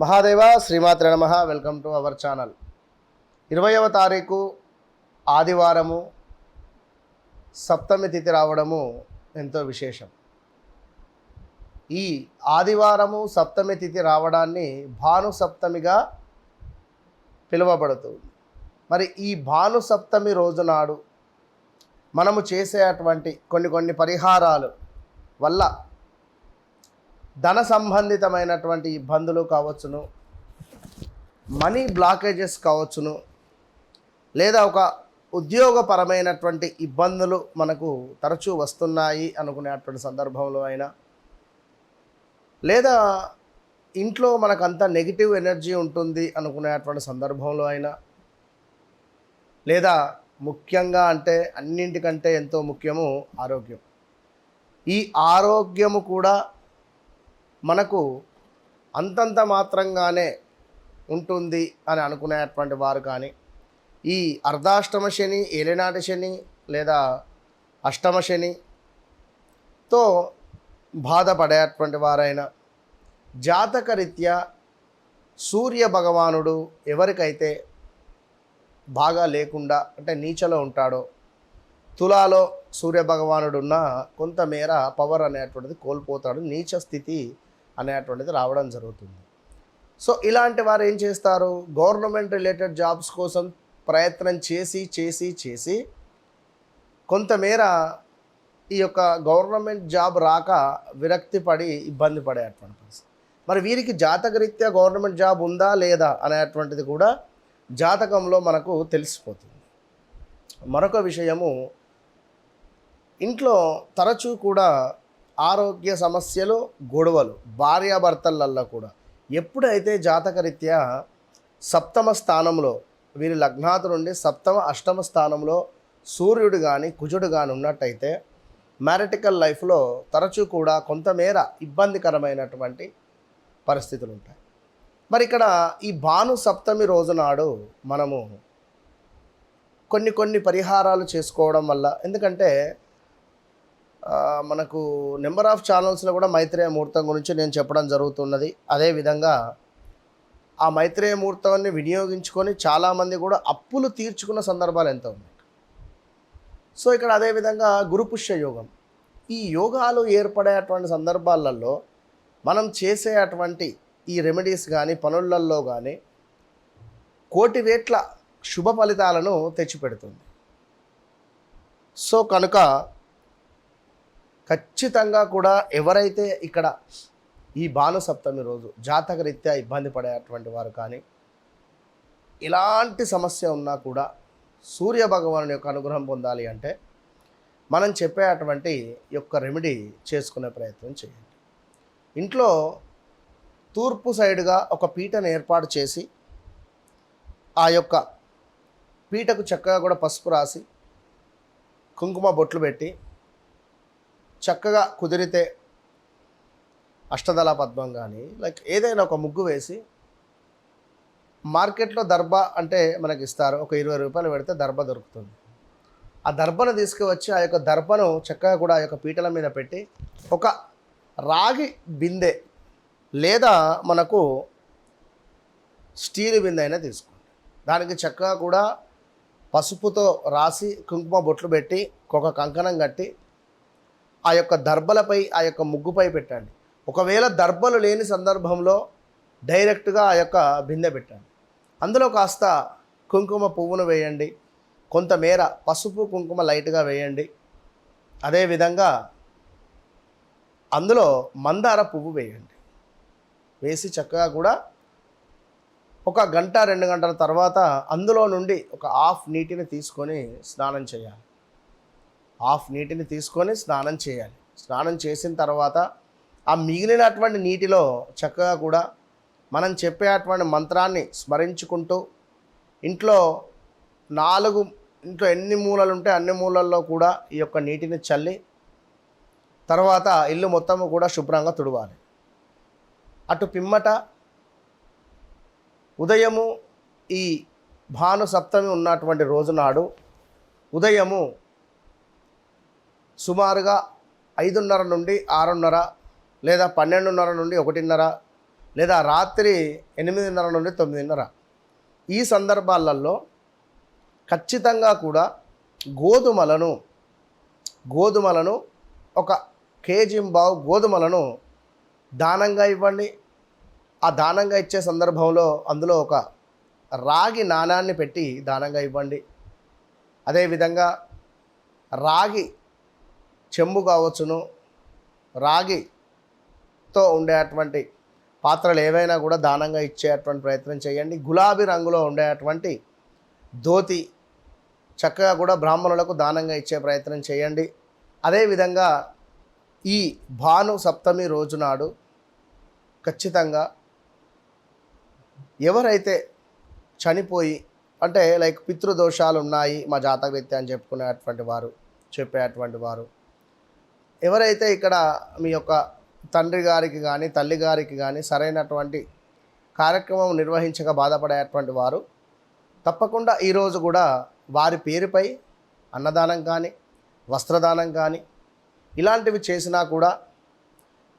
మహాదేవ శ్రీమాత్ర నమ. Welcome to our channel ఇరవయవ తారీఖు ఆదివారము. సప్తమి తిథి రావడము ఎంతో విశేషం. ఈ ఆదివారము సప్తమి తిథి రావడాన్ని భాను సప్తమిగా పిలువబడుతుంది. మరి ఈ భాను సప్తమి రోజు నాడు మనము చేసేటువంటి కొన్ని కొన్ని పరిహారాలు వల్ల ధన సంబంధితమైనటువంటి ఇబ్బందులు కావచ్చును మనీ బ్లాకేజెస్ కావచ్చును లేదా ఒక ఉద్యోగపరమైనటువంటి ఇబ్బందులు మనకు తరచూ వస్తున్నాయి అనుకునేటువంటి సందర్భంలో అయినా లేదా ఇంట్లో మనకంత నెగిటివ్ ఎనర్జీ ఉంటుంది అనుకునేటువంటి సందర్భంలో అయినా లేదా ముఖ్యంగా అంటే అన్నింటికంటే ఎంతో ముఖ్యము ఆరోగ్యం. ఈ ఆరోగ్యము కూడా మనకు అంతంత మాత్రంగానే ఉంటుంది అని అనుకునేటువంటి వారు కానీ ఈ అర్ధాష్టమ శని ఏలినాటి శని లేదా అష్టమ శనితో బాధపడేటువంటి వారైనా జాతకరీత్యా సూర్య భగవానుడు ఎవరికైతే బాగా లేకుండా అంటే నీచలో ఉంటాడో తులాలో సూర్య భగవానుడున్న కొంతమేర పవర్ అనేటువంటిది కోల్పోతాడు. నీచ స్థితి అనేటువంటిది రావడం జరుగుతుంది. సో ఇలాంటి వారు ఏం చేస్తారు? గవర్నమెంట్ రిలేటెడ్ జాబ్స్ కోసం ప్రయత్నం చేసి చేసి చేసి కొంతమేర ఈ యొక్క గవర్నమెంట్ జాబ్ రాక విరక్తి పడి ఇబ్బంది పడేటువంటి పరిస్థితి. మరి వీరికి జాతకరీత్యా గవర్నమెంట్ జాబ్ ఉందా లేదా అనేటువంటిది కూడా జాతకంలో మనకు తెలిసిపోతుంది. మరొక విషయము ఇంట్లో తరచూ కూడా ఆరోగ్య సమస్యలు గొడవలు భార్యాభర్తలల్లో కూడా. ఎప్పుడైతే జాతకరీత్యా సప్తమ స్థానంలో వీరి లగ్నాతు నుండి సప్తమ అష్టమ స్థానంలో సూర్యుడు కానీ కుజుడు కానీ ఉన్నట్టయితే మ్యారిటికల్ లైఫ్లో తరచూ కూడా కొంతమేర ఇబ్బందికరమైనటువంటి పరిస్థితులు ఉంటాయి మరి ఇక్కడ ఈ భాను సప్తమి రోజు నాడు మనము కొన్ని కొన్ని పరిహారాలు చేసుకోవడం వల్ల ఎందుకంటే మనకు నెంబర్ ఆఫ్ ఛానల్స్లో కూడా మైత్రేయ ముహూర్తం గురించి నేను చెప్పడం జరుగుతున్నది. అదేవిధంగా ఆ మైత్రేయ ముహూర్తాన్ని వినియోగించుకొని చాలామంది కూడా అప్పులు తీర్చుకున్న సందర్భాలు ఎంతో ఉన్నాయి. సో ఇక్కడ అదేవిధంగా గురుపుష్య యోగం. ఈ యోగాలు ఏర్పడేటువంటి సందర్భాలలో మనం చేసే అటువంటి ఈ రెమెడీస్ కానీ పనులలో కానీ కోటి రేట్ల శుభ ఫలితాలను తెచ్చిపెడుతుంది. సో కనుక ఖచ్చితంగా కూడా ఎవరైతే ఇక్కడ ఈ బాలసప్తమి రోజు రోజు జాతకరీత్యా ఇబ్బంది పడేటువంటి వారు కానీ ఎలాంటి సమస్య ఉన్నా కూడా సూర్య భగవాను యొక్క అనుగ్రహం పొందాలి అంటే మనం చెప్పే అటువంటి యొక్క రెమెడీ చేసుకునే ప్రయత్నం చేయండి. ఇంట్లో తూర్పు సైడ్గా ఒక పీటను ఏర్పాటు చేసి ఆ యొక్క పీటకు చక్కగా కూడా పసుపు రాసి కుంకుమ బొట్లు పెట్టి చక్కగా కుదిరితే అష్టదళ పద్మం కానీ లైక్ ఏదైనా ఒక ముగ్గు వేసి మార్కెట్లో దర్భ అంటే మనకి ఇస్తారు ఒక ఇరవై రూపాయలు పెడితే దర్భ దొరుకుతుంది. ఆ దర్భను తీసుకువచ్చి ఆ యొక్క దర్భను చక్కగా కూడా ఆ యొక్క పీటల మీద పెట్టి ఒక రాగి బిందె లేదా మనకు స్టీల్ బిందె అయినా తీసుకోండి. దానికి చక్కగా కూడా పసుపుతో రాసి కుంకుమ బొట్లు పెట్టి ఒక కంకణం కట్టి ఆ యొక్క దర్భలపై ఆ యొక్క ముగ్గుపై పెట్టండి. ఒకవేళ దర్భలు లేని సందర్భంలో డైరెక్ట్గా ఆ యొక్క బిందె పెట్టండి. అందులో కాస్త కుంకుమ పువ్వును వేయండి. కొంతమేర పసుపు కుంకుమ లైట్గా వేయండి. అదేవిధంగా అందులో మందార పువ్వు వేయండి. వేసి చక్కగా కూడా ఒక గంట రెండు గంటల తర్వాత అందులో నుండి ఒక హాఫ్ నీటిని తీసుకొని స్నానం చేయాలి. హాఫ్ నీటిని తీసుకొని స్నానం చేయాలి. స్నానం చేసిన తర్వాత ఆ మిగిలినటువంటి నీటిలో చక్కగా కూడా మనం చెప్పేటువంటి మంత్రాన్ని స్మరించుకుంటూ ఇంట్లో నాలుగు ఇంట్లో ఎన్ని మూలలు ఉంటే అన్ని మూలల్లో కూడా ఈ యొక్క నీటిని చల్లి తర్వాత ఇల్లు మొత్తం కూడా శుభ్రంగా తుడవాలి. అటు పిమ్మట ఉదయము ఈ భాను సప్తమి ఉన్నటువంటి రోజు నాడు ఉదయము సుమారుగా ఐదున్నర నుండి ఆరున్నర లేదా పన్నెండున్నర నుండి ఒకటిన్నర లేదా రాత్రి ఎనిమిదిన్నర నుండి తొమ్మిదిన్నర. ఈ సందర్భాలలో ఖచ్చితంగా కూడా గోధుమలను గోధుమలను ఒక కేజీ బావు గోధుమలను దానంగా ఇవ్వండి. ఆ దానంగా ఇచ్చే సందర్భంలో అందులో ఒక రాగి నాణాన్ని పెట్టి దానంగా ఇవ్వండి. అదేవిధంగా రాగి చెంబు కావచ్చును. రాగితో ఉండేటువంటి పాత్రలు ఏవైనా కూడా దానంగా ఇచ్చేటువంటి ప్రయత్నం చేయండి. గులాబీ రంగులో ఉండేటువంటి ధోతి చక్కగా కూడా బ్రాహ్మణులకు దానంగా ఇచ్చే ప్రయత్నం చేయండి. అదేవిధంగా ఈ భాను సప్తమి రోజు నాడు ఖచ్చితంగా ఎవరైతే చనిపోయి అంటే లైక్ పితృదోషాలు ఉన్నాయి మా జాతక వ్యక్తి అని చెప్పుకునేటువంటి వారు చెప్పేటువంటి వారు ఎవరైతే ఇక్కడ మీ యొక్క తండ్రి గారికి కానీ తల్లి గారికి కానీ సరైనటువంటి కార్యక్రమం నిర్వహించక బాధపడేటువంటి వారు తప్పకుండా ఈరోజు కూడా వారి పేరుపై అన్నదానం కానీ వస్త్రదానం కానీ ఇలాంటివి చేసినా కూడా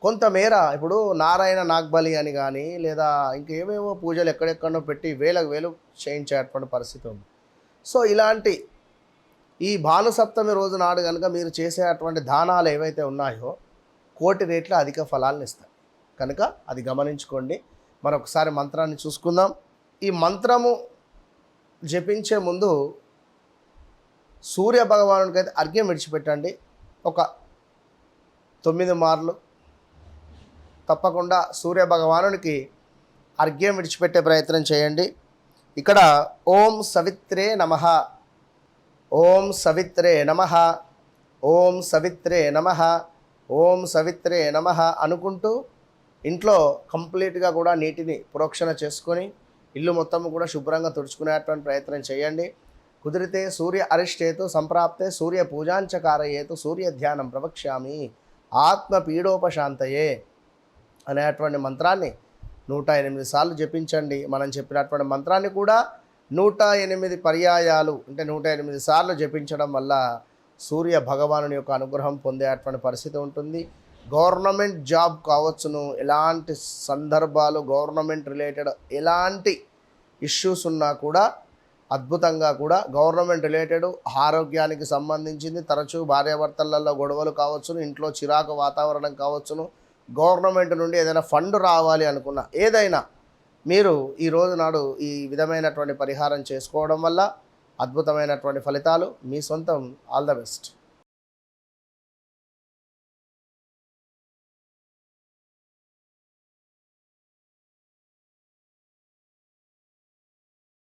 కొంతమేర ఇప్పుడు నారాయణ నాగ్బలి అని కానీ లేదా ఇంకేమేమో పూజలు ఎక్కడెక్కడో పెట్టి వేలకు వేలు చేయించేటువంటి పరిస్థితి ఉంది. సో ఇలాంటి ఈ బాలసప్తమి రోజు నాడు కనుక మీరు చేసేటువంటి దానాలు ఏవైతే ఉన్నాయో కోటి రేట్ల అధిక ఫలాలను ఇస్తాయి. కనుక అది గమనించుకోండి. మరొకసారి మంత్రాన్ని చూసుకుందాం. ఈ మంత్రము జపించే ముందు సూర్య భగవానుడికి అయితే అర్ఘ్యం విడిచిపెట్టండి. ఒక తొమ్మిది మార్లు తప్పకుండా సూర్య భగవానునికి అర్ఘ్యం విడిచిపెట్టే ప్రయత్నం చేయండి. ఇక్కడ ఓం సవిత్రే నమ ఓం సవిత్రే నమ. ఓం సవిత్రే నమ. ఓం సవిత్రే నమ అనుకుంటూ ఇంట్లో కంప్లీట్గా కూడా నీటిని ప్రోక్షణ చేసుకొని ఇల్లు మొత్తం కూడా శుభ్రంగా తుడుచుకునేటువంటి ప్రయత్నం చేయండి. కుదిరితే సూర్య అరిష్టేతు సంప్రాప్తే సూర్య పూజాంచకారయేతు సూర్య ధ్యానం ప్రవక్ష్యామి. ఆత్మ పీడోపశాంతయే అనేటువంటి మంత్రాన్ని నూట ఎనిమిది సార్లు జపించండి. మనం చెప్పినటువంటి మంత్రాన్ని కూడా నూట ఎనిమిది పర్యాయాలు అంటే నూట ఎనిమిది సార్లు జపించడం వల్ల సూర్య భగవానుని యొక్క అనుగ్రహం పొందేటువంటి పరిస్థితి ఉంటుంది. గవర్నమెంట్ జాబ్ కావచ్చును ఎలాంటి సందర్భాలు గవర్నమెంట్ రిలేటెడ్ ఎలాంటి ఇష్యూస్ ఉన్నా కూడా అద్భుతంగా కూడా గవర్నమెంట్ రిలేటెడ్ ఆరోగ్యానికి సంబంధించింది తరచూ భార్యాభర్తలలో గొడవలు కావచ్చును ఇంట్లో చిరాకు వాతావరణం కావచ్చును గవర్నమెంట్ నుండి ఏదైనా ఫండ్ రావాలి అనుకున్న ఏదైనా మీరు ఈ రోజు నాడు ఈ విధమైనటువంటి పరిహారం చేసుకోవడం వల్ల అద్భుతమైనటువంటి ఫలితాలు. మీ సొంతం ఆల్ ద బెస్ట్.